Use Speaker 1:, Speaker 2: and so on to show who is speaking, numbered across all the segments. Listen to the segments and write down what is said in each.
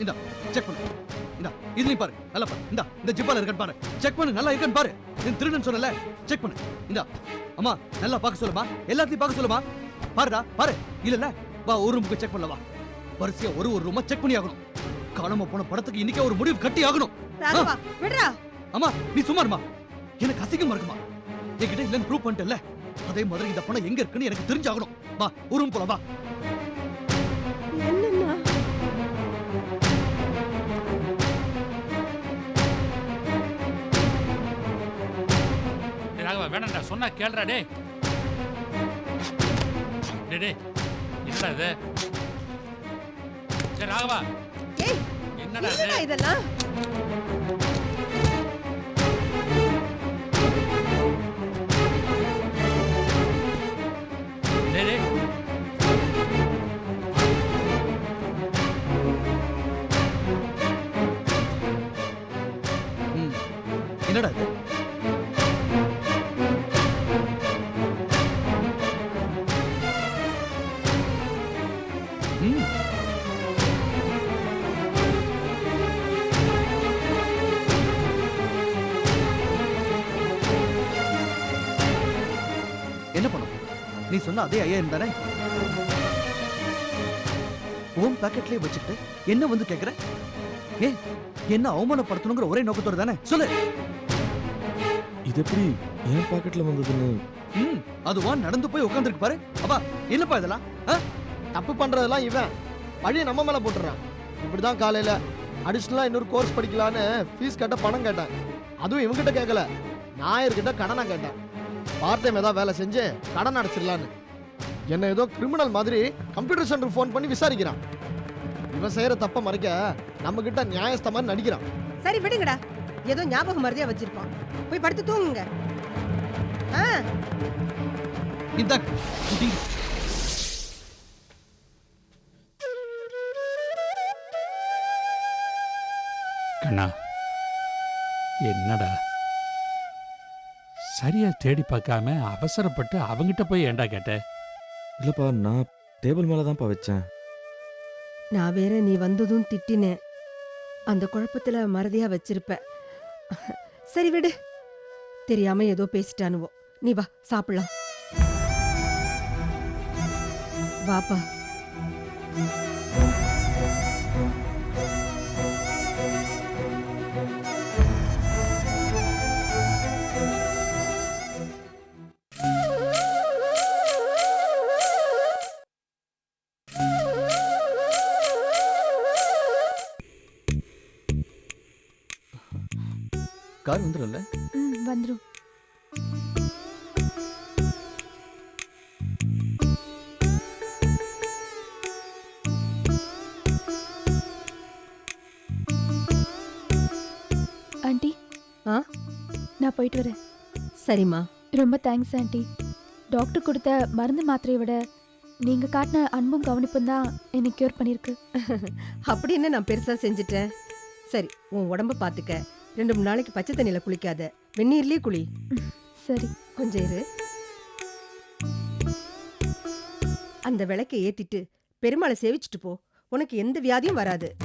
Speaker 1: இந்தா செக் பண்ணு. இந்தா இதுலயும் பாரு நல்லா பாரு. இந்தா இந்த ஜிப்பால இருக்கான்னு பாரு. செக் பண்ணு நல்லா இருக்கான்னு பாரு. நீ திருடன் சொன்னல செக் பண்ணு. இந்தா அம்மா நல்லா பார்க்க சொல்லுமா? எல்லாத்தையும் பார்க்க சொல்லுமா? பாருடா பாரு. இல்ல வா ஒரு ரூமுக்கு செக் பண்ணல வா. வரிசையா ஒரு ஒரு ரூமா செக் பண்ணி ஆகணும். காணாம போன படத்துக்கு இன்னைக்கே ஒரு முடிவு கட்டி ஆகணும்.
Speaker 2: விடுறா.
Speaker 1: அம்மா நீ சும்மா இருமா. எனக்கு அசிங்கமா இருக்குமா? என்கிட்ட இல்லைன்னு ப்ரூவ் பண்ணிட்டல அதே மாதிரி இந்த பணம் எங்க இருக்குன்னு எனக்கு தெரிஞ்சாகணும். வா ஒரு ரூம் போலாம் வா.
Speaker 3: ராகவா வேணாம்டா. சொன்னா கேளுடா டேய். டேய் டேய். என்னடா இது? டேய் ராகவா.
Speaker 2: ஏய்
Speaker 3: என்னடா
Speaker 2: என்னடா
Speaker 3: இது
Speaker 2: இதெல்லாம்
Speaker 1: ம். என்னடா இது? என்ன பண்ணும் நீ சொன்ன அதே ஐயாயிரம் தானே? உன் பாக்கெட்லயே வச்சுக்கிட்டு என்ன வந்து கேக்குற? ஏ என்ன அவமானப்படுத்தணுங்கிற ஒரே நோக்கத்தோட தானே? சொல்லு.
Speaker 4: இது எப்படி என் பாக்கெட்ல வந்ததுன்னு?
Speaker 1: ம் அதுவா நடந்து போய் உட்காந்துருக்கு பாரு. அப்பா என்னப்பா இதெல்லாம்? ஆ?
Speaker 5: தப்பு பண்றதெல்லாம் இவன். பழிய நம்ம மேல போட்டுறான். இப்படிதான் காலையில அடிஷனலா இன்னொரு கோர்ஸ் படிக்கலான்னு ஃபீஸ் கட்ட பணம் கேட்டேன். அதுவும் இவங்கிட்ட கேட்கல நாயர்கிட்ட கடனை கேட்டேன். பார்ட் டைம் ஏதாவது வேலை செஞ்சு கடன் அடைச்சிடலான்னு. என்ன ஏதோ கிரிமினல் மாதிரி கம்ப்யூட்டர் சென்டர் ஃபோன் பண்ணி விசாரிக்கிறான். இவன் செய்யற தப்ப மறைக்க நம்ம கிட்ட நியாயஸ்த மாதிரி நடிக்கிறான்.
Speaker 2: சரி விடுங்கடா. ஏதோ ஞாபகம் மருதியா வச்சிருப்பான். போய் படுத்து தூங்குங்க. ஆ.
Speaker 1: இந்தாங்க
Speaker 3: கண்ணா என்னடா? சரியா தேடி பார்க்காம அவசரப்பட்டு அவங்கிட்ட போய் ஏன்டா கேட்ட?
Speaker 4: இல்லப்பா நான் டேபிள் மேல தான்ப்பா வச்சேன்.
Speaker 2: நான் வேற நீ வந்ததும் திட்டினேன். அந்த குழப்பத்துல மறதியா வச்சிருப்ப. சரி விடு. தெரியாம ஏதோ பேசிட்டானுவோ. நீ வா சாப்பிடலாம். வாப்பா.
Speaker 1: கார் வந்துடும்ல
Speaker 6: ம் வந்துடும் ஆண்டி
Speaker 2: ஆ?
Speaker 6: நான் போயிட்டு வரேன்.
Speaker 2: சரிம்மா.
Speaker 6: ரொம்ப தேங்க்ஸ் ஆண்டி. டாக்டர் கொடுத்த மருந்து மாத்திரையை விட நீங்க காட்டின அன்பும் கவனிப்பும் தான் என்னை கியூர் பண்ணியிருக்கு.
Speaker 2: அப்படி என்ன நான் பெருசா செஞ்சுட்டேன்? சரி உன் உடம்ப பாத்துக்க. ரெண்டு மூணு நாளைக்கு பச்சை தண்ணியில குளிக்காத. வெந்நீர்லயே குளி.
Speaker 6: சரி.
Speaker 2: கொஞ்சம் இரு. அந்த விளக்கை ஏத்திட்டு பெருமாளை சேவிச்சுட்டு போ. உனக்கு எந்த வியாதியும் வராது.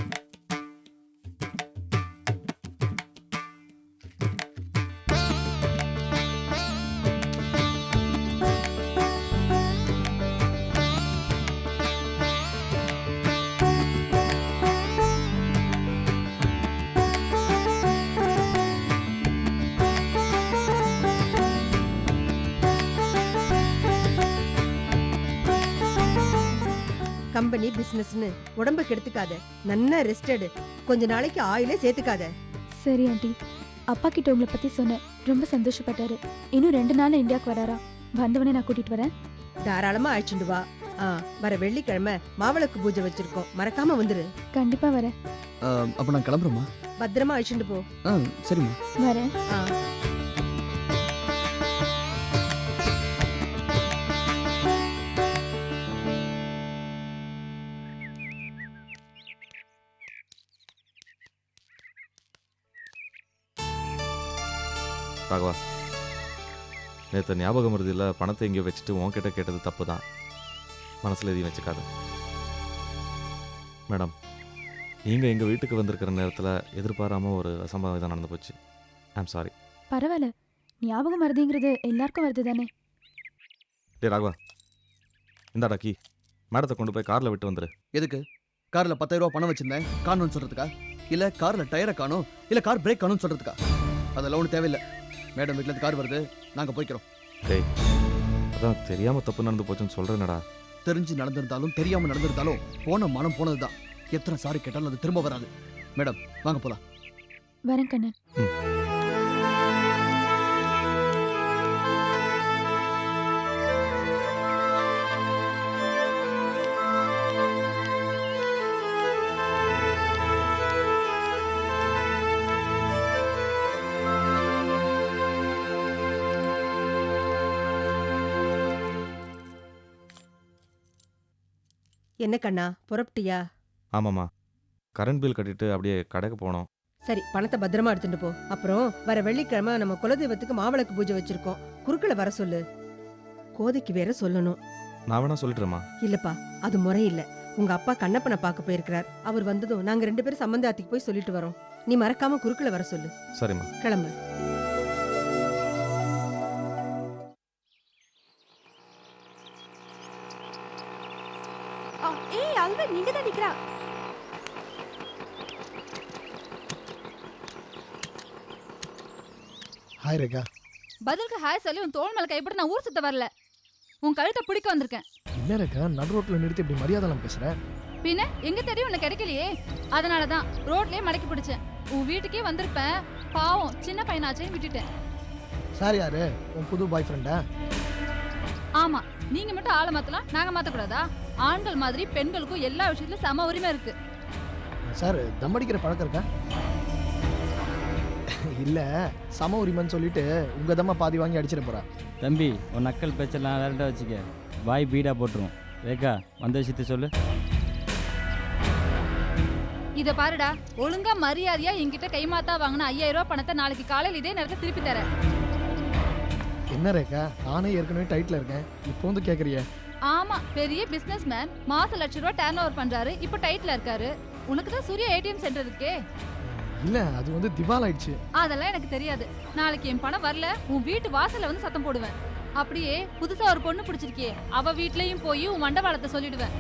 Speaker 2: கம்பெனி பிசினஸ்னு உடம்ப கெடுத்துக்காத. நன்னா ரெஸ்ட் எடு. கொஞ்ச நாளைக்கு ஆயிலே சேர்த்துக்காத.
Speaker 6: சரி ஆண்டி. அப்பா கிட்ட உங்களை பத்தி சொன்னேன். ரொம்ப சந்தோஷப்பட்டாரு. இன்னும் ரெண்டு நாள் இந்தியாவுக்கு வராரா? வந்தவனே நான் கூட்டிட்டு வரேன்.
Speaker 2: தாராளமா அழைச்சிட்டு வா. ஆ வர வெள்ளிக்கிழமை மாவிளக்கு பூஜை வச்சிருக்கோம். மறக்காம வந்துரு.
Speaker 6: கண்டிப்பா வரேன்.
Speaker 1: அப்ப நான் கிளம்புறேம்மா.
Speaker 2: பத்திரமா அழைச்சிட்டு போ.
Speaker 1: ஆ சரிம்மா.
Speaker 6: வரேன்.
Speaker 2: ஆ.
Speaker 4: நேற்று ஞாபகம் வருது இல்லை பணத்தை எங்கேயோ வச்சுட்டு உன்கிட்ட கேட்டது தப்பு தான் மனசில் எதையும் வச்சுக்காத. மேடம் நீங்கள் எங்கள் வீட்டுக்கு வந்திருக்கிற நேரத்தில் எதிர்பாராம ஒரு அசம்பாவிதம் நடந்து போச்சு. ஐம் சாரி
Speaker 6: பரவாயில்ல. ஞாபகம் மருதிங்கிறது எல்லாருக்கும் வருது தானே
Speaker 4: டே ராகவா. இந்தாடா கீ. மேடத்தை கொண்டு போய் காரில் விட்டு வந்துரு.
Speaker 1: எதுக்கு? கார்ல பத்தாயிரம் ரூபாய் பணம் வச்சிருந்தேன். காணோம்னு சொல்றதுக்கா? இல்ல கார்ல டயரை காணோம்? இல்ல கார் பிரேக் காணோம்னு சொல்றதுக்கா? அதெல்லாம் ஒன்றும் தேவையில்லை. மேடம் வீட்டுல இருந்து கார் வருது. நாங்க போய்க்கிறோம்.
Speaker 4: டேய் அதான் தெரியாமல் தப்பு நடந்து போச்சுன்னு சொல்கிறேனடா
Speaker 1: தெரிஞ்சு நடந்திருந்தாலும் தெரியாம நடந்திருந்தாலும் போன மனம் போனதுதான். எத்தனை சாரி கேட்டாலும் அது திரும்ப வராது. மேடம் வாங்க போலாம்.
Speaker 6: வரேன் கண்ணன்.
Speaker 2: என்ன கண்ணா புறப்பட்டியா?
Speaker 4: ஆமாம்மா. கரண்ட் பில் கட்டிட்டு அப்படியே கடைக்கு போனோம்.
Speaker 2: சரி பணத்தை பத்திரமா எடுத்துட்டு போ. அப்புறம் வர வெள்ளிக்கிழமை நம்ம குலதெய்வத்துக்கு மாவிளக்கு பூஜை வச்சிருக்கோம். குறுக்களை வர சொல்லு. கோதைக்கு வேற சொல்லணும்.
Speaker 4: நான் வேணா சொல்லிட்டுறேம்மா.
Speaker 2: இல்லப்பா அது முறை இல்ல உங்க அப்பா கண்ணப்பனை பார்க்க போயிருக்கிறார். அவர் வந்ததும் நாங்க ரெண்டு பேரும் சம்பந்தாத்திக்கு போய் சொல்லிட்டு வரோம். நீ மறக்காம குறுக்களை வர சொல்லு.
Speaker 4: சரிம்மா.
Speaker 2: கிளம்பு.
Speaker 7: ஏய் அல்வா நீங்க தான் நிக்கிறா
Speaker 5: ஹாய் ரேகா
Speaker 8: பதிலுக்கு ஹாய் சொல்லி உன் தோள் மேல கைப்பட நான் ஊர் சுத்த வரல. உன் கழுத்தை பிடிக்க வந்திருக்கேன்.
Speaker 5: என்ன ரேகா நடு ரோட்டில் நிறுத்தி இப்படி மரியாதைலாம் பேசுகிறேன்
Speaker 8: பின்ன எங்க தெரியும் உனக்கு கிடைக்கலையே? அதனால தான் ரோட்லயே மடக்கி பிடிச்சேன். உன் வீட்டுக்கே வந்திருப்பேன். பாவம் சின்ன பையனாச்சேன்னு விட்டுட்டேன்.
Speaker 5: சார் யாரு? உன் புது பாய் ஃப்ரெண்டா
Speaker 8: ஆமா நீங்க மட்டும் ஆளை மாத்தலாம் நாங்க மாத்தக்கூடாதா? ஆண்கள் மாதிரி பெண்களுக்கும் எல்லா விஷயத்துலயும் சம உரிமை இருக்கு.
Speaker 5: சார் தம் அடிக்கிற பழக்கம் இருக்கா? இல்லை சம உரிமைன்னு சொல்லிட்டு உங்க தம்மா பாதி வாங்கி அடிச்சிட போறா.
Speaker 9: தம்பி உன் நக்கல் பேச்செல்லாம் வேறண்டா வச்சுக்க. வாய் பீடா போட்டுரும். ரேகா வந்த விஷயத்த சொல்லு.
Speaker 8: இத பாருடா ஒழுங்கா மரியாதையா என்கிட்ட கைமாத்தா வாங்கின ஐயாயிரம் ரூபாய் பணத்தை நாளைக்கு காலையில இதே நேரத்துல திருப்பி தரேன்.
Speaker 5: என்ன ரேகா நானே ஏற்கனவே டைட்டில் இருக்கேன். இப்போ வந்து கேட்குறிய
Speaker 8: ஆமா பெரிய பிசினஸ் மேன் மாசம் லட்ச ரூபாய் டேர்ன் ஓவர் பண்றாரு. இப்போ டைட்ல இருக்காரு. உனக்கு தான் சூர்யா ஏடிஎம் சென்டர் இருக்கே.
Speaker 5: இல்லை அது வந்து திவால் ஆயிடுச்சு.
Speaker 8: அதெல்லாம் எனக்கு தெரியாது. நாளைக்கு என் பணம் வரல உன் வீட்டு வாசல்ல வந்து சத்தம் போடுவேன். அப்படியே புதுசா ஒரு பொண்ணு பிடிச்சிருக்கியே. அவ வீட்லயும் போய் உன் மண்டபாளத்தை சொல்லிடுவேன்.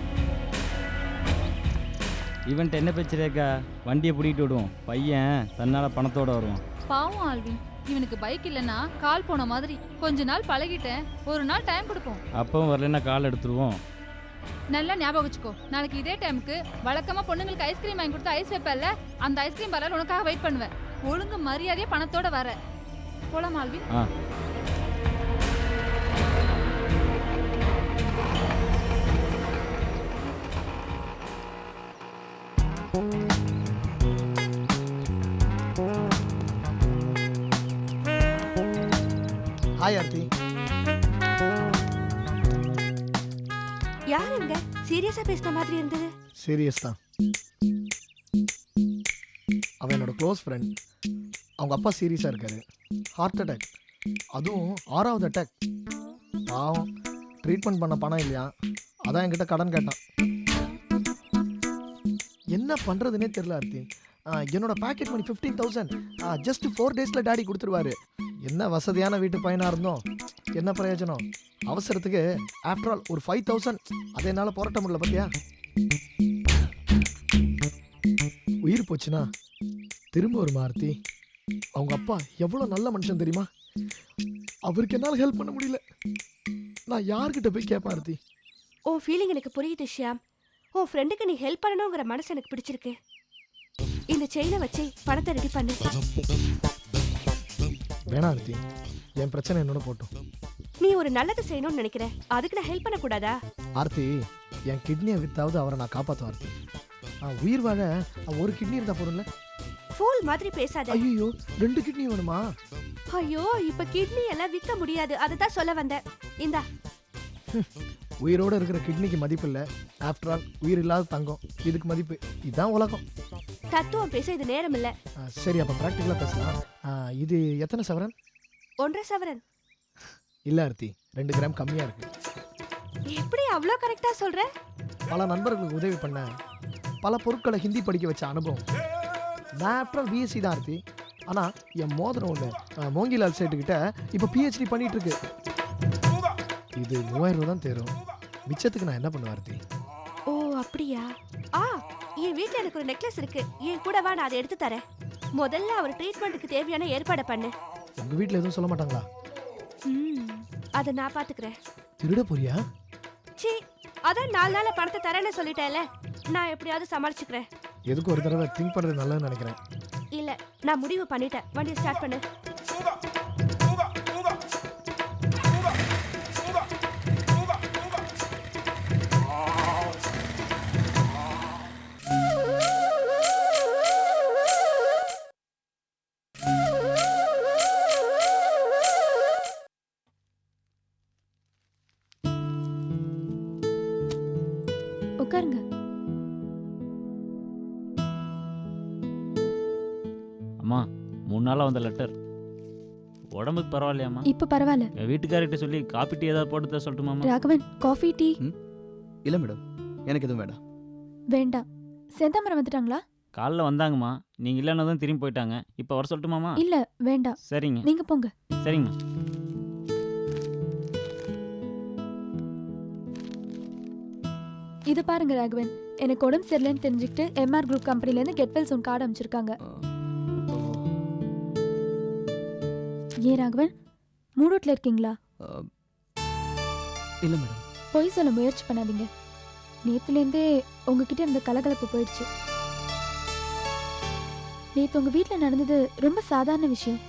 Speaker 9: இவன்ட்ட என்ன பேச்சு ரேகா வண்டியை பிடிக்கிட்டு விடுவோம். பையன் தன்னால பணத்தோட வருவான்.
Speaker 8: பாவம் ஆல்வின். இவனுக்கு பைக் இல்லைன்னா கால் போன மாதிரி. கொஞ்ச நாள் பழகிட்டேன். ஒரு நாள் டைம் கொடுப்போம்.
Speaker 9: அப்பவும் வரலைன்னா கால் எடுத்துருவோம்.
Speaker 8: நல்லா ஞாபகம் வச்சுக்கோ. நாளைக்கு இதே டைமுக்கு வழக்கமா பொண்ணுங்களுக்கு ஐஸ்கிரீம் வாங்கி கொடுத்து ஐஸ் வைப்பல்ல அந்த ஐஸ்கிரீம் பார்லர் உனக்காக வெயிட் பண்ணுவேன். ஒழுங்கு மரியாதையா பணத்தோட வர. போலாம் ஆல்வின்
Speaker 9: ஆ.
Speaker 5: ஹாய் ஆர்த்தி
Speaker 7: யாருங்க? சீரியஸா பேசுன மாதிரி இருந்தது.
Speaker 5: சீரியஸ் தான். அவன் என்னோட க்ளோஸ் ஃப்ரெண்ட். அவங்க அப்பா சீரியஸாக இருக்காரு. ஹார்ட் அட்டாக் அதுவும் ஆறாவது அட்டாக் பாவம். ட்ரீட்மெண்ட் பண்ண பணம் இல்லையா? அதான் என்கிட்ட கடன் கேட்டான். என்ன பண்ணுறதுனே தெரில ஆர்த்தி. என்னோட pocket money fifteen thousand just four டேஸில் டாடி கொடுத்துருவாரு. என்ன வசதியான வீட்டு பையனாக இருந்தோம்? என்ன பிரயோஜனம்? அவசரத்துக்கு ஆஃப்டர் ஆல் ஒரு ஃபைவ் தௌசண்ட் அதை என்னால் போராட்ட முடியல பார்த்தியா உயிர் போச்சுன்னா திரும்ப ஒரு மாருதி. அவங்க அப்பா எவ்வளோ நல்ல மனுஷன் தெரியுமா? அவருக்கு என்னால் ஹெல்ப் பண்ண முடியல. நான் யார்கிட்ட போய் கேட்பேன் ஆர்த்தி?
Speaker 7: உன் ஃபீலிங் எனக்கு புரியுது ஷியாம். உன் ஃப்ரெண்டுக்கு நீ ஹெல்ப் பண்ணணுங்கிற மனசு எனக்கு பிடிச்சிருக்கு. இந்த செயினை வச்சு பணத்தை ரெடி பண்ணு.
Speaker 5: வேணாம் ஆர்த்தி என் பிரச்சனை என்னோட போட்டும்.
Speaker 7: நீ ஒரு நல்லது செய்யணும்னு நினைக்கிற. அதுக்கு நான் ஹெல்ப் பண்ணக்கூடாதா?
Speaker 5: ஆர்த்தி என் கிட்னியை வித்தாவது அவரை நான் காப்பாற்றுவேன் ஆர்த்தி உயிர் வாழ ஒரு கிட்னி இருந்தால் போதும்ல?
Speaker 7: ஃபூல் மாதிரி பேசாத.
Speaker 5: ஐயோ ரெண்டு கிட்னி வேணுமா?
Speaker 7: ஐயோ இப்ப கிட்னி எல்லாம் விற்க முடியாது. அதுதான் சொல்ல வந்தேன். இந்தா.
Speaker 5: உயிரோட இருக்கிற கிட்னிக்கு மதிப்பு இல்லை. ஆஃப்டர் ஆல் உயிர் இல்லாத தங்கம். இதுக்கு மதிப்பு. இதுதான் உலகம்.
Speaker 7: தத்துவம் பேச இது நேரம் இல்ல
Speaker 5: சரி அப்போ ப்ராக்டிக்கலாக பேசலாம். இது எத்தனை சவரன்?
Speaker 7: ஒன்றரை சவரன்.
Speaker 5: இல்லை ஆர்த்தி. ரெண்டு கிராம் கம்மியாக இருக்கு.
Speaker 7: எப்படி அவ்வளோ கரெக்டா சொல்ற?
Speaker 5: பல நண்பர்களுக்கு உதவி பண்ண பல பொருட்களை ஹிந்தி படிக்க வச்ச அனுபவம். நான் ஆஃப்டர் பிஎஸ்சி தான் ஆர்த்தி. ஆனால் என் மோதிரம் ஒன்று மோங்கிலால் சேட்டுக்கிட்ட இப்போ பிஹெச்டி பண்ணிட்டு இருக்கு. இது மூவாயிரம் ரூபா தான் தேரும். மிச்சத்துக்கு நான் என்ன பண்ணுவேன் ஆர்த்தி?
Speaker 7: ஓ அப்படியா? ஆ என் வீட்ல எனக்கு ஒரு நெக்லஸ் இருக்கு. என் கூட வா நான் அதை எடுத்து தரேன். முதல்ல அவர் ட்ரீட்மெண்ட்டுக்கு தேவையான ஏற்பாடை பண்ணு.
Speaker 5: உங்கள் வீட்டில் எதுவும் சொல்ல மாட்டாங்களா?
Speaker 7: ம் அதை நான் பாத்துக்கிறேன்
Speaker 5: திருட போறியா?
Speaker 7: சி அதான் நாலு நாள்ல பணத்தை தரேன்னு சொல்லிட்டேல நான் எப்படியாவது சமாளிச்சுக்கிறேன்.
Speaker 5: எதுக்கு ஒரு தடவை திங்க் பண்ணுறது நல்லதுன்னு நினைக்கிறேன்.
Speaker 7: இல்ல நான் முடிவு பண்ணிட்டேன். வண்டியை ஸ்டார்ட் பண்ணு.
Speaker 6: உட்காருங்க.
Speaker 9: அம்மா மூணு நாளாக வந்த லெட்டர் உடம்புக்கு பரவாயில்லையாம்மா?
Speaker 6: இப்ப பரவாயில்ல.
Speaker 9: என் வீட்டுக்காரர்கிட்ட சொல்லி காப்பி டீ ஏதாவது போட்டு தர சொல்லட்டுமாம்மா?
Speaker 6: Raghavan coffee tea.
Speaker 1: இல்லை மேடம் எனக்கு எதுவும் வேண்டாம்.
Speaker 6: வேண்டாம். செந்தாமரம் வந்துட்டாங்களா?
Speaker 9: காலைல வந்தாங்கம்மா. நீங்கள் இல்லைன்னா தான் திரும்பி போயிட்டாங்க. இப்போ வர சொல்லட்டுமாம்மா?
Speaker 6: இல்ல வேண்டாம்.
Speaker 9: சரிங்க.
Speaker 6: நீங்க போங்க.
Speaker 9: சரிங்கம்மா
Speaker 6: இது பாருங்க ராகவன். எனக்கு உடம்பு சரியில்லைன்னு தெரிஞ்சுக்கிட்டு எம்ஆர் குரூப் கம்பெனில இருந்து கெட்வெல் சோன் கார்டு அமைச்சிருக்காங்க ஏன் ராகவன் மூடோட்ல இருக்கீங்களா?
Speaker 1: இல்லை மேடம்.
Speaker 6: பொய் சொல்ல முயற்சி பண்ணாதீங்க. நேத்துலேருந்தே உங்ககிட்ட இருந்த கலகலப்பு போயிடுச்சு. நேத்து உங்க வீட்ல நடந்தது ரொம்ப சாதாரண விஷயம்.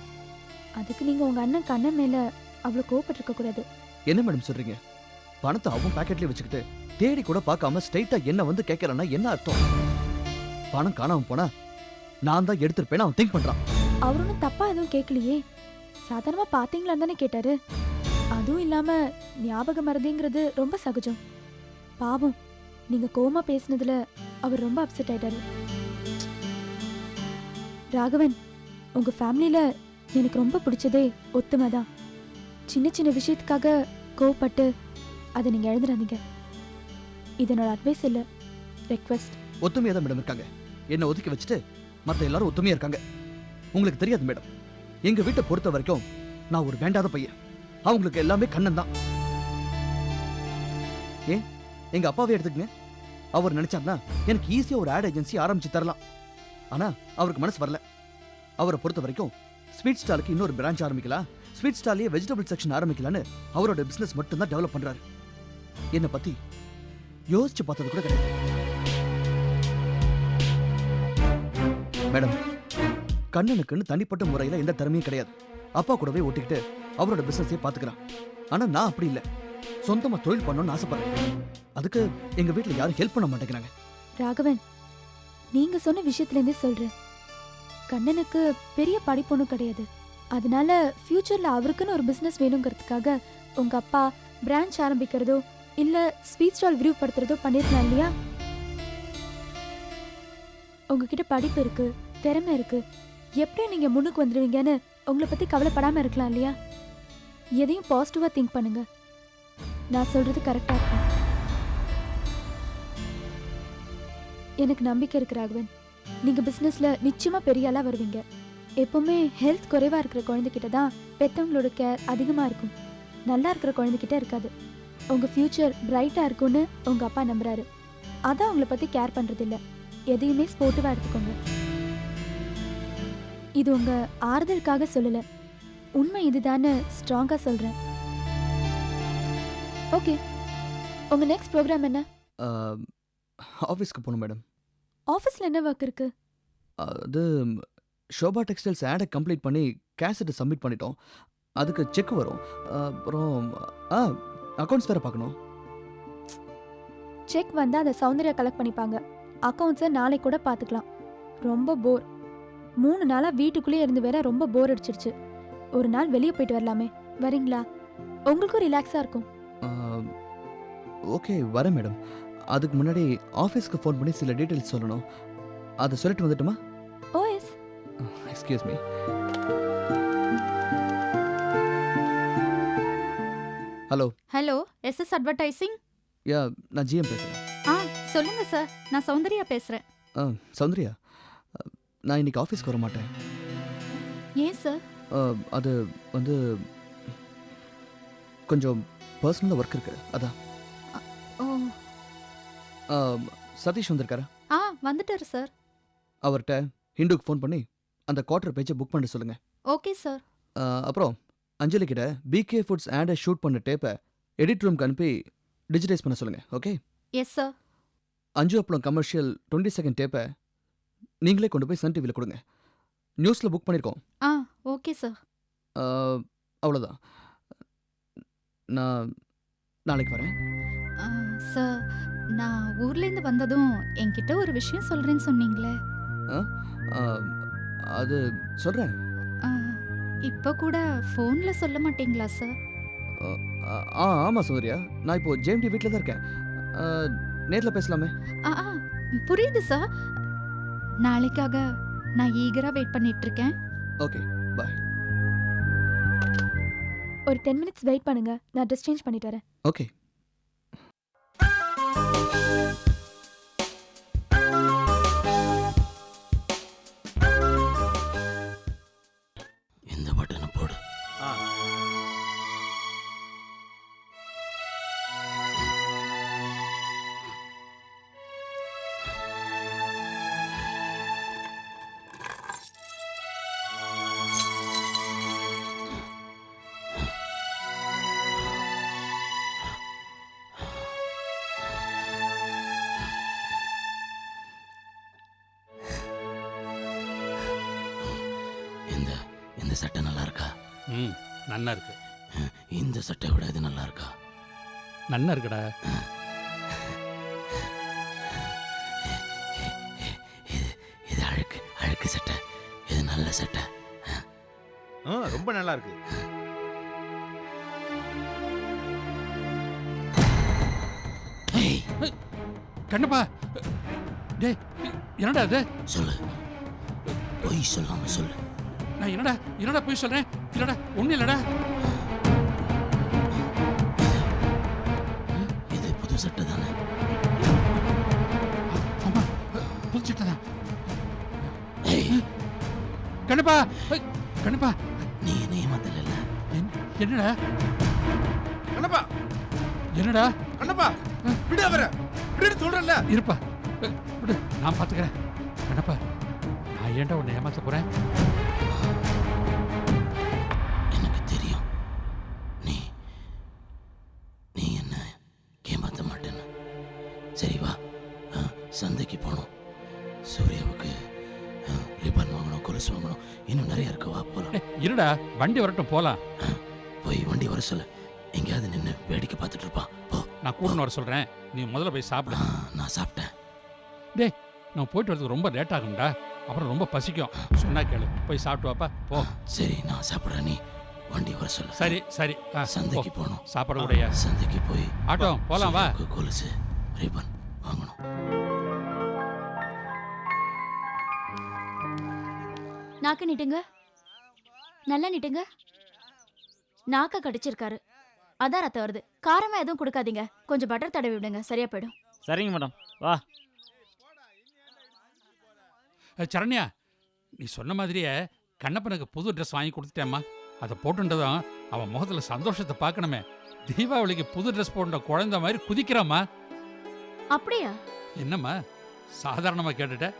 Speaker 6: அதுக்கு நீங்க உங்க அண்ணன் கண்ணன் மேல அவ்வளவு கோவப்பட்டிருக்க கூடாது.
Speaker 1: என்ன மேடம் சொல்றீங்க? பணத்தை அவன் பாக்கெட்லயே வச்சுக்கிட்டு தேடி கூட பார்க்காம ஸ்ட்ரைட்டா என்ன வந்து கேட்கறான்னா என்ன அர்த்தம்? பணம் காணாம போனா நான் தான் எடுத்திருப்பேன்னு அவன் திங்க் பண்றான்.
Speaker 6: அவர் ஒன்றும் தப்பா எதுவும் கேட்கலையே. சாதாரணமா பாத்தீங்களான்னு தானே கேட்டாரு. அதுவும் இல்லாம ஞாபக மறதிங்கிறது ரொம்ப சகஜம். பாவம் நீங்க கோமா பேசினதுல அவர் ரொம்ப அப்செட் ஆயிட்டாரு. ராகவன் உங்க ஃபேமிலியில எனக்கு ரொம்ப பிடிச்சதே ஒத்துமை தான் சின்ன சின்ன விஷயத்துக்காக கோவப்பட்டு அதை நீங்க எழுந்துடாதீங்க இது அட்வைஸ் இல்லை. ரெக்வெஸ்ட்
Speaker 1: ஒத்துமையா தான் மேடம் இருக்காங்க. என்ன ஒதுக்கி வச்சுட்டு மத்த எல்லாரும் ஒத்துமையா இருக்காங்க. உங்களுக்கு தெரியாது மேடம் எங்க வீட்டை பொறுத்த வரைக்கும் நான் ஒரு வேண்டாத பையன். அவங்களுக்கு எல்லாமே கண்ணன் தான் ஏன்? எங்க அப்பாவே எடுத்துக்கங்க. அவர் நினைச்சாருன்னா எனக்கு ஈஸியா ஒரு ஆட் ஏஜென்சி ஆரம்பிச்சு தரலாம். ஆனா அவருக்கு மனசு வரல. அவரை பொறுத்த வரைக்கும் ஸ்வீட் ஸ்டாலுக்கு இன்னொரு பிரான்ச் ஆரம்பிக்கலாம். ஸ்வீட் ஸ்டாலே வெஜிடபிள் செக்ஷன் ஆரம்பிக்கலான்னு அவரோட பிசினஸ் மட்டும்தான் டெவலப் பண்றாரு. என்னை பத்தி யோசிச்சு பார்த்தது கூட கிடையாது. மேடம் கண்ணனுக்குன்னு தனிப்பட்ட முறையில் எந்த திறமையும் கிடையாது. அப்பா கூடவே ஓட்டிக்கிட்டு அவரோட பிஸ்னஸே பார்த்துக்கிறான். ஆனால் நான் அப்படி இல்லை. சொந்தமாக தொழில் பண்ணணும்னு ஆசைப்படுறேன். அதுக்கு எங்கள் வீட்டில் யாரும் ஹெல்ப் பண்ண மாட்டேங்கிறாங்க.
Speaker 6: ராகவன் நீங்க சொன்ன விஷயத்துலேருந்தே சொல்றேன். கண்ணனுக்கு பெரிய படிப்பொண்ணும் கிடையாது. அதனால ஃபியூச்சர்ல அவருக்குன்னு ஒரு பிஸ்னஸ் வேணுங்கிறதுக்காக உங்க அப்பா பிரான்ச் ஆரம்பிக்கிறதோ இல்லை ஸ்வீட் ஸ்டால் விரிவுபடுத்துறதோ பண்ணியிருக்கலாம் இல்லையா? உங்ககிட்ட படிப்பு இருக்கு திறமை இருக்கு. எப்படி நீங்க முன்னுக்கு வந்துடுவீங்கன்னு உங்களை பத்தி கவலைப்படாம இருக்கலாம் இல்லையா? எதையும் பாசிட்டிவா திங்க் பண்ணுங்க. நான் சொல்றது கரெக்டா இருக்கும். எனக்கு நம்பிக்கை இருக்கு ராகவன். நீங்க பிசினஸ்ல நிச்சயமா பெரிய ஆளா வருவீங்க. எப்பவுமே ஹெல்த் குறைவா இருக்கிற குழந்தைகிட்ட தான் பெத்தவங்களோட கேர் அதிகமா இருக்கும். நல்லா இருக்கிற குழந்தைகிட்ட இருக்காது. உங்க ஃபியூச்சர் பிரைட்டா இருக்கும்னு உங்க அப்பா நம்புறாரு. அதான் உங்களை பத்தி கேர் பண்றது இல்ல எதையுமே ஸ்போர்ட்டிவா எடுத்துக்கோங்க. இது உங்க ஆறுதலுக்காக சொல்லல. உண்மை இதுதான்னு ஸ்ட்ராங்கா சொல்றேன். ஓகே உங்க நெக்ஸ்ட் ப்ரோக்ராம் என்ன?
Speaker 1: ஆஃபீஸ்க்கு போகணும் மேடம்
Speaker 6: ஆஃபீஸ்ல என்ன ஒர்க் இருக்கு?
Speaker 1: அது ஷோபா டெக்ஸ்டைல்ஸ் ஆடை கம்ப்ளீட் பண்ணி கேசட்டை சப்மிட் பண்ணிட்டோம். அதுக்கு செக் வரும். அப்புறம் ஆ அக்கௌண்ட்ஸ் வேறு பார்க்கணும்.
Speaker 6: செக் வந்து அதை சௌந்தர்யா கலெக்ட் பண்ணிப்பாங்க. அக்கௌண்ட்ஸை நாளைக்கு கூட பார்த்துக்கலாம். ரொம்ப போர் மூணு நாளாக வீட்டுக்குள்ளேயே இருந்து வேற ரொம்ப போர் அடிச்சிருச்சு. ஒரு நாள் வெளியே போயிட்டு வரலாமே. வரீங்களா? உங்களுக்கும் ரிலாக்ஸாக இருக்கும்.
Speaker 1: ஓகே வரேன் மேடம் அதுக்கு முன்னாடி ஆஃபீஸ்க்கு ஃபோன் பண்ணி சில டீட்டெயில்ஸ் சொல்லணும். அதை சொல்லிட்டு வந்துட்டுமா?
Speaker 6: Oh yes
Speaker 1: excuse me hello
Speaker 8: hello SS advertising
Speaker 1: yeah நான் ஜிஎம் பேசுகிறேன்
Speaker 8: ஆ சொல்லுங்க சார். நான் சௌந்தர்யா பேசுறேன்.
Speaker 1: ஆ சௌந்தர்யா? நான் இன்னைக்கு ஆஃபீஸ்க்கு வர மாட்டேன்
Speaker 8: ஏன் சார்?
Speaker 1: அது வந்து கொஞ்சம் பர்சனலாக ஒர்க் இருக்கு. அதான்.
Speaker 8: ஓ.
Speaker 1: சதீஷ் வந்திருக்காரா?
Speaker 8: ஆ வந்துட்டாரு சார்.
Speaker 1: அவர்கிட்ட ஹிந்துக்கு ஃபோன் பண்ணி அந்த குவார்டர் பேஜை புக் பண்ண சொல்லுங்க.
Speaker 8: Okay sir.
Speaker 1: அப்புறம் அஞ்சலி கிட்ட பிகே ஃபுட்ஸ் ஆடை ஷூட் பண்ண டேப்பை எடிட் ரூம்க்கு அனுப்பி டிஜிட்டைஸ் பண்ண சொல்லுங்க ஓகே
Speaker 8: எஸ் சார்
Speaker 1: அஞ்சு அப்பளம் கமர்ஷியல் டுவெண்ட்டி செகண்ட் டேப்பை நீங்களே கொண்டு போய் சன் டிவியில் கொடுங்க. நியூஸில் புக் பண்ணியிருக்கோம்
Speaker 8: ஆ ஓகே சார்
Speaker 1: அவ்வளோதான் நான் நாளைக்கு வரேன்.
Speaker 8: சார் நான் ஊர்லேருந்து வந்ததும் என்கிட்ட ஒரு விஷயம் சொல்கிறேன்னு சொன்னீங்களே.
Speaker 1: அது சொல்கிறேன்
Speaker 8: இப்போ கூட ஃபோனில் சொல்ல மாட்டீங்களா சார்?
Speaker 1: ஆ ஆமாம் சௌதர்யா நான் இப்போ ஜேஎம்டி வீட்டில் தான் இருக்கேன். நேரில் பேசலாமே?
Speaker 8: ஆ ஆ புரியுது சார். நாளைக்காக நான் ஈகராக வெயிட் பண்ணிட்டு இருக்கேன்.
Speaker 1: Okay bye.
Speaker 6: ஒரு டென் மினிட்ஸ் வெயிட் பண்ணுங்க. நான் ட்ரெஸ் சேஞ்ச் பண்ணிட்டு வரேன்.
Speaker 1: ஓகே.
Speaker 10: இந்த சட்டை நல்லா இருக்கா
Speaker 3: ம் நன்னா இருக்கு.
Speaker 10: இந்த சட்டை விட இது நல்லா இருக்கா
Speaker 3: நன்னா இருக்குடா.
Speaker 10: இது இது அழுக்கு அழுக்கு சட்டை. இது நல்ல சட்டை.
Speaker 11: ஆ. ரொம்ப நல்லா இருக்கு
Speaker 10: ஏய்.
Speaker 3: கண்ணப்பா. டேய் என்னடா இது?
Speaker 10: சொல்லு. பொய் சொல்லாம சொல்லு.
Speaker 3: நான் என்னடா என்னடா போய் சொல்றேன்? இல்லடா ஒண்ணு இல்லடா.
Speaker 10: இது புது சட்டை தானே?
Speaker 3: ஆமா புதுச்சிட்டதான்
Speaker 10: ஏய்.
Speaker 3: கண்ணப்பா ஏய், கண்ணப்பா.
Speaker 10: நீ என்ன ஏமாத்தல
Speaker 3: என்- என்னடா?
Speaker 11: கண்ணப்பா.
Speaker 3: என்னடா?
Speaker 11: கண்ணப்பா விடு அவரை. விடுன்னு சொல்றேன்ல.
Speaker 3: இருப்பா. விடு நான் பாத்துக்கிறேன். கண்ணப்பா நான் ஏன்டா உன்னை ஏமாத்த போறேன்?
Speaker 10: சூர்யாவுக்கு ரிப்பன் வாங்கணும் கொலுசு வாங்கணும். இன்னும் நிறைய இருக்கு வா போலாம்.
Speaker 3: இருடா வண்டி வரட்டும் போலாம்.
Speaker 10: போய் வண்டி வர சொல்லு. எங்கேயாவது நின்று வேடிக்கை பார்த்துட்டு இருப்பான். போ.
Speaker 3: நான் கூட்டின்னு வர சொல்றேன். நீ முதல்ல போய் சாப்பிடு.
Speaker 10: நான் சாப்பிட்டேன்.
Speaker 3: நான் போயிட்டு வரதுக்கு ரொம்ப லேட் ஆகும்டா. அப்புறம் ரொம்ப பசிக்கும். சொன்னா கேளு. போய் சாப்பிட்டு வாப்பா. போ.
Speaker 10: சரி நான் சாப்பிட்றேன். நீ வண்டி வர சொல்லு.
Speaker 3: சரி சரி. ஆ,
Speaker 10: சந்தைக்கு
Speaker 3: போ.
Speaker 10: போகணும்.
Speaker 3: சாப்பாடு கூடயா.
Speaker 10: சந்தைக்கு போய்
Speaker 3: ஆட்டோ போலாம் வா.
Speaker 10: கொலுசு ரிப்பன் வாங்கணும்.
Speaker 7: நாக்கு நீட்டுங்க. நல்லா நீட்டுங்க. நாக்க கடிச்சிருக்காரு. அதான் ரத்தம் வருது. காரமா எதுவும் கொடுக்காதீங்க. கொஞ்சம் பட்டர் தடவி விடுங்க. சரியா போயிடும்.
Speaker 9: சரிங்க மேடம். வா.
Speaker 3: அஹ், சரண்யா நீ சொன்ன மாதிரியே கண்ணப்பனுக்கு புது ட்ரெஸ் வாங்கி கொடுத்துட்டேம்மா. அதை போட்டுன்றதும் அவன் முகத்துல சந்தோஷத்தை பார்க்கணுமே. தீபாவளிக்கு புது ட்ரெஸ் போட்ட குழந்தை மாதிரி குதிக்கிறாம்மா.
Speaker 7: அப்படியா?
Speaker 3: என்னம்மா? சாதாரணமாக கேட்டுட்ட.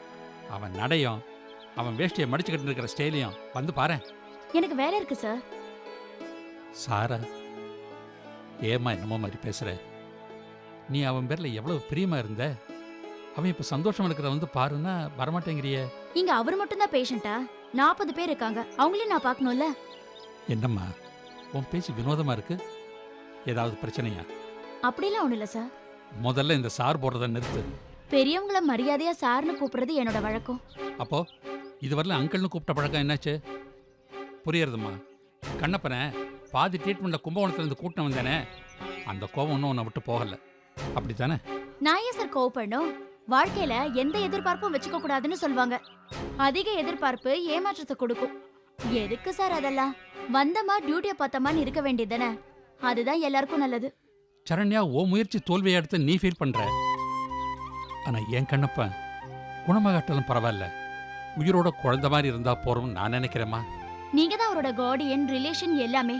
Speaker 3: அவன் நடையும் அவன் வேஷ்டியை மடிச்சுக்கிட்டு இருக்கிற ஸ்டைலையும் வந்து பாரேன்.
Speaker 7: எனக்கு வேலை இருக்கு சார்
Speaker 3: சாரா ஏம்மா என்னமோ மாதிரி பேசுற? நீ அவன் பேர்ல எவ்வளவு பிரியமா இருந்த? அவன் இப்ப சந்தோஷமா இருக்கிறத வந்து பாருன்னா வரமாட்டேங்கிறியே.
Speaker 7: இங்க அவர் மட்டும் தான் பேஷண்டா நாற்பது பேர் இருக்காங்க. அவங்களையும் நான் பார்க்கணும்ல?
Speaker 3: என்னம்மா உன் பேச்சு வினோதமா இருக்கு? ஏதாவது பிரச்சனையா?
Speaker 7: அப்படிலாம் ஒண்ணும் இல்ல சார்
Speaker 3: முதல்ல இந்த சார் போடுறத நிறுத்து.
Speaker 7: பெரியவங்கள மரியாதையா சார்னு கூப்பிடுறது என்னோட வழக்கம்.
Speaker 3: அப்போ இதுவரையில அங்கிள்னு கூப்பிட்ட பழக்கம் என்னாச்சு? புரியறதும்மா. கண்ணப்பனை பாதி ட்ரீட்மெண்ட்ல கும்பகோணத்துல இருந்து கூட்டம் வந்தேனே அந்த கோபம் இன்னும் உன்னை விட்டு போகல. அப்படித்தானே?
Speaker 7: நான் ஏன் சார் கோவப்படணும்? வாழ்க்கையில எந்த எதிர்பார்ப்பும் வச்சுக்க கூடாதுன்னு சொல்லுவாங்க அதிக எதிர்பார்ப்பு ஏமாற்றத்தை கொடுக்கும். எதுக்கு சார் அதெல்லாம்? வந்தமா டியூட்டியை பார்த்தமான்னு இருக்க வேண்டியதுதானே அதுதான் எல்லாருக்கும் நல்லது.
Speaker 3: சரண்யா ஓ முயற்சி தோல்வியை எடுத்து நீ ஃபீல் பண்ற. ஆனால் என் கண்ணப்பன் குணமாகட்டலும் பரவாயில்ல. உயிரோட குழந்தை மாதிரி இருந்தா போறோம்னு நான் நினைக்கிறேம்மா.
Speaker 7: நீங்க தான் அவரோட கார்டியன் ரிலேஷன் எல்லாமே.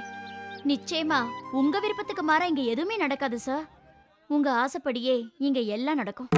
Speaker 7: நிச்சயமா உங்க விருப்பத்துக்கு மாறா இங்க எதுவுமே நடக்காது சார் உங்க ஆசைப்படியே இங்க எல்லாம் நடக்கும்.